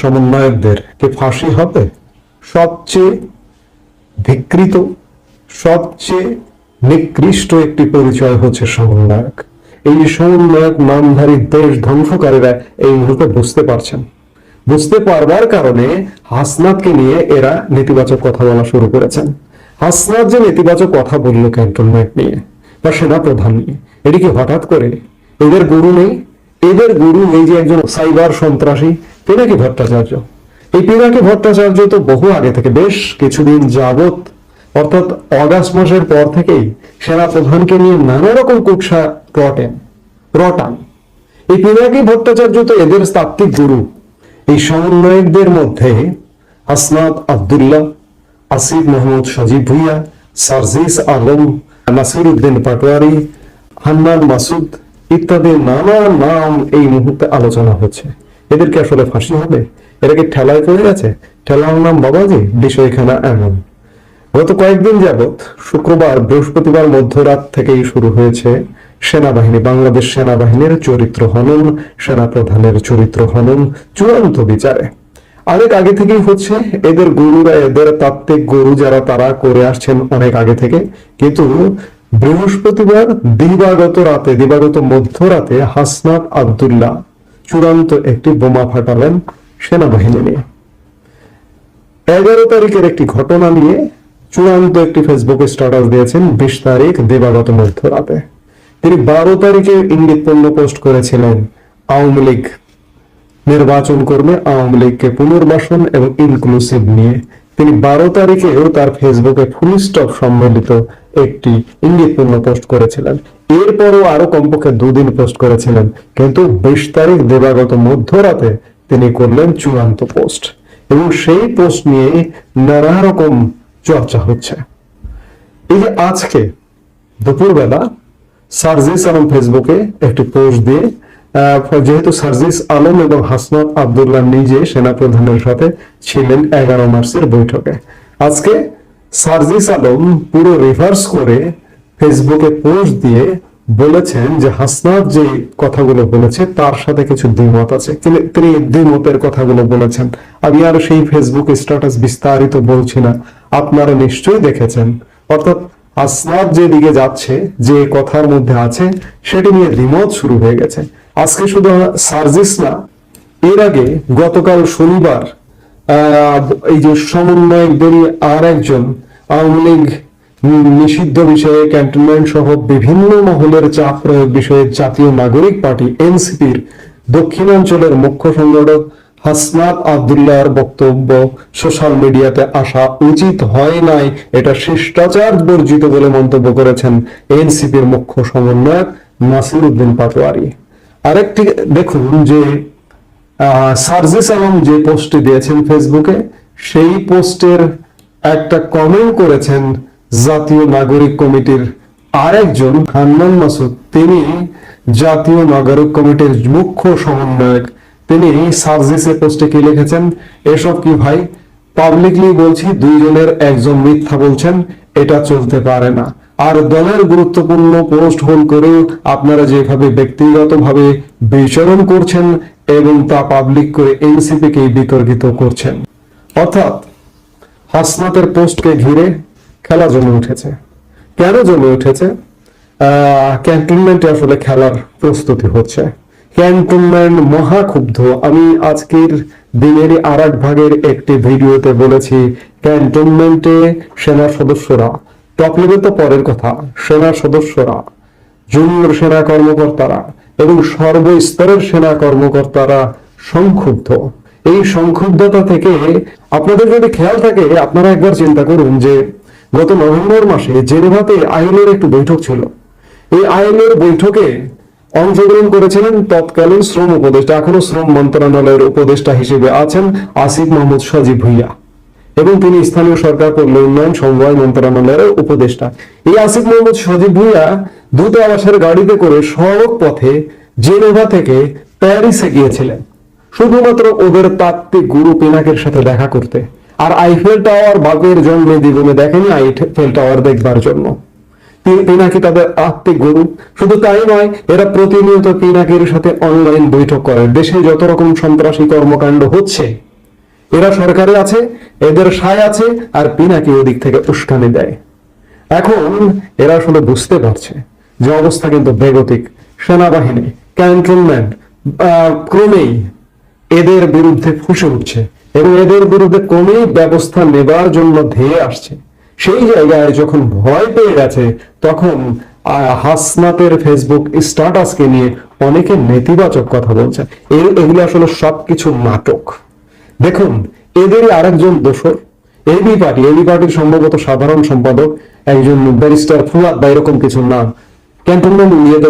সমন্বয়কদের কে ফাঁসি হবে? সবচেয়ে ধিকৃত সবচেয়ে নিকৃষ্ট একটি পরিচয় হচ্ছে সমন্বয়ক। এই সমন্বয়ক নামধারী দেশ ধ্বংসকারীরা এই মুহূর্তে বুঝতে পারছেন। বুঝতে পারবার কারণে হাসনাতকে নিয়ে এরা নেতিবাচক কথা বলা শুরু করেছেন। হাসনাত যে নেতিবাচক কথা বলল ক্যান্টনমেন্ট নিয়ে বা সেনা প্রধান নিয়ে, এটি কি হঠাৎ করে? এদের গুরু নেই? এদের গুরু এই যে একজন সাইবার সন্ত্রাসী, পিনাকি ভট্টাচার্য। এই পিনাকি ভট্টাচার্য তো বহু আগে থেকে, বেশ কিছুদিন যাবত অর্থাৎ অগাস্ট মাসের পর থেকেই সেনা প্রধানকে নিয়ে নানা রকম কুৎসা রটেন, রটান। এই পিনাকি ভট্টাচার্য তো এদের তাত্ত্বিক গুরু। এই সমন্বয়কদের মধ্যে আসনাদ আবদুল্লাহ, আসিফ মোহাম্মদ সজীব ভুইয়া, সার্জিস আলম নাসির উদ্দিন পাটোয়ারি, হান্নান মাসুদ ইত্যাদি নানা নাম এই মুহূর্তে আলোচনা হচ্ছে। এদেরকে আসলে ফাঁসি হবে? এরা কি ঠেলায় পড়ে গেছে? ঠেলার নাম বাবাজি? বিষয়খানা এমন। গত কয়েকদিন যাবত শুক্রবার, বৃহস্পতিবার মধ্যরাত থেকেই শুরু হয়েছে সেনাবাহিনী, বাংলাদেশ সেনাবাহিনীর চরিত্র হনন সেনা প্রধানের চরিত্র হনন চূড়ান্ত বিচারে। অনেক আগে থেকেই হচ্ছে, এদের গুরুরা, এদের তাত্ত্বিক গুরু যারা, তারা করে আসছেন অনেক আগে থেকে। কিন্তু বৃহস্পতিবার, দিবাগত রাতে, দিবাগত মধ্যরাতে হাসনাত আবদুল্লাহ চূড়ান্ত একটি বোমা ফাটালেন সেনাবাহিনী নিয়ে। এগারো তারিখের একটি ঘটনা নিয়ে চূড়ান্ত একটি ফেসবুকে স্ট্যাটাস দিয়েছেন বিশ তারিখ, দিবাগত মধ্যরাতে। তিনি বারো তারিখে ইঙ্গিতপূর্ণ পোস্ট করেছিলেন, আওয়ামী লীগ নির্বাচন করবে আওয়ামী লীগকে পুনর্বাসন এবং ইনক্লুসিভ নিয়ে। তিনি বারো তারিখেও তার ফেসবুকে ফুল স্টপ সম্বলিত একটি ইঙ্গিতপূর্ণ পোস্ট করেছিলেন। এরপরও আরও কমপক্ষে দুদিন পোস্ট করেছিলেন, কিন্তু বিশ তারিখ দেবাগত মধ্যরাতে তিনি করলেন চূড়ান্ত পোস্ট। এবং সেই পোস্ট নিয়ে নানা রকম চর্চা হচ্ছে। এই যে আজকে দুপুরবেলা সার্জিস আলম ফেসবুকে একটি পোস্ট দিয়ে যেহেতু সার্জিস আলম এবং হাসনাত আবদুল্লাহ নিজে সেনাপ্রধানের সাথে ছিলেন এগারো মার্চের বৈঠকে। আজকে সার্জিস আলম পুরো রিভার্স করে ফেসবুকে পোস্ট দিয়ে বলেছেন যে হাসনাত যে কথাগুলো বলেছে, তার সাথে কিছু দ্বিমত আছে। তিনি দ্বিমতের কথাগুলো বলেছেন। আমি আর সেই ফেসবুক স্ট্যাটাস বিস্তারিত বলছি না। আপনারা নিশ্চয়ই দেখেছেন। অর্থাৎ আসনাদ যে দিকে যাচ্ছে, যে কথার মধ্যে আছে, সেটি নিয়ে দ্বিমত শুরু হয়ে গেছে। আজকে শুধু সার্জিস না, এর আগে গতকাল শনিবার এই যে আর একজন আওয়ামী লীগ নিষিদ্ধ বিষয়ে ক্যান্টনমেন্ট সহ বিভিন্ন মহলের চাপ প্রয়োগ বিষয়ে জাতীয় নাগরিক পার্টি এনসিপির দক্ষিণাঞ্চলের মুখ্য সংগঠক হাসনাত আবদুল্লাহর বক্তব্য সোশ্যাল মিডিয়াতে আসা উচিত হয় নাই, এটা শিষ্টাচার বর্জিত বলে মন্তব্য করেছেন এনসিপির মুখ্য সমন্বয়ক নাসির উদ্দিন পাটোয়ারি। আরেকটি দেখুন যে সার্জিস আলম যে পোস্টটি দিয়েছেন ফেসবুকে, সেই পোস্টের একটা কমেন্ট করেছেন জাতীয় নাগরিক কমিটির আরেকজন, হান্নান মাসুদ। তিনি জাতীয় নাগরিক কমিটির মুখ্য সমন্বয়ক। তিনি সার্জিসের পোস্টে কি লিখেছেন? এসব কি ভাই? পাবলিকলি বলছি, দুইজনের একজন মিথ্যা বলছেন, এটা চলতে পারে না। আর দলের গুরুত্বপূর্ণ পোস্ট হোল করেও আপনারা যেভাবে ব্যক্তিগতভাবে বিচরণ করছেন এবং তা পাবলিক করে এনসিপি কে বিতর্কিত করছেন। অর্থাৎ হাসনাতের পোস্টকে ঘিরে খেলা জমে উঠেছে। কেন জমে উঠেছে? ক্যান্টনমেন্টে আসলে খেলার প্রস্তুতি হচ্ছে। ক্যান্টনমেন্ট মহাক্ষুব্ধ। আমি আজকের দিনেরই আর এক ভাগের একটি ভিডিওতে বলেছি ক্যান্টনমেন্টে সেনা সদস্যরা টপ তো পরের কথা, সেনা সদস্যরা জুনিয়র সেনা কর্মকর্তারা এবং সর্বস্তরের সেনা কর্মকর্তারা সংক্ষুব্ধ। এই সংক্ষুব্ধতা থেকে আপনাদের যদি খেয়াল থাকে, আপনারা একবার চিন্তা করুন যে গত নভেম্বর মাসে জেনেভাতে আইএলএর একটি বৈঠক ছিল। এই আইএলএর বৈঠকে অংশগ্রহণ করেছিলেন তৎকালীন শ্রম উপদেষ্টা, এখনও শ্রম মন্ত্রণালয়ের উপদেষ্টা হিসেবে আছেন আসিফ মোহাম্মদ সজীব ভুইয়া। এবং তিনি স্থানীয় সরকার পল্লী উন্নয়ন সমবায় মন্ত্রণালয়ের উপদেষ্টা। এই আসিফ মোহাম্মদ সজীব ভুইয়া দূতাবাসের গাড়িতে করে সড়ক পথে জেনেভা থেকে প্যারিসে গিয়েছিলেন। শুধুমাত্র ওদের তাত্ত্বিক গুরু পিনাকের সাথে দেখা করতে। আর আইফেল টাওয়ার বাপের জন্মে দ্বিগুণে দেখেনি আইফেল টাওয়ার দেখবার জন্য। পিনাকি তাদের আত্মিক গুরু। শুধু তাই নয়, এরা প্রতিনিয়ত পিনাকির সাথে অনলাইন বৈঠক করে। দেশে যত রকম সন্ত্রাসী কর্মকাণ্ড হচ্ছে এরা সরকারে আছে, এদের সায় আছে, আর পিনাকি ওদিক থেকে উস্কানি দেয়। এখন এরা আসলে বুঝতে পারছে যে অবস্থা কিন্তু বেগতিক। সেনাবাহিনী, ক্যান্টনমেন্ট ক্রমেই এদের বিরুদ্ধে ফুসে উঠছে এবং এদের বিরুদ্ধে ক্রমেই ব্যবস্থা নেবার জন্য ধেয়ে আসছে। সেই জায়গায় যখন ভয় পেয়ে গেছে, তখন হাসনাতের ফেসবুক স্ট্যাটাসকে নিয়ে অনেকে নেতিবাচক কথা বলছে। এগুলো আসলে সবকিছু নাটক। দেখুন, এদেরই আরেকজন দোষর। এবি পার্টি এবি পার্টির সম্ভবত সাধারণ সম্পাদক, একজন ব্যারিস্টার ফুয়াদ বা এরকম কিছু নাম ক্যান্টনমেন্ট নিয়ে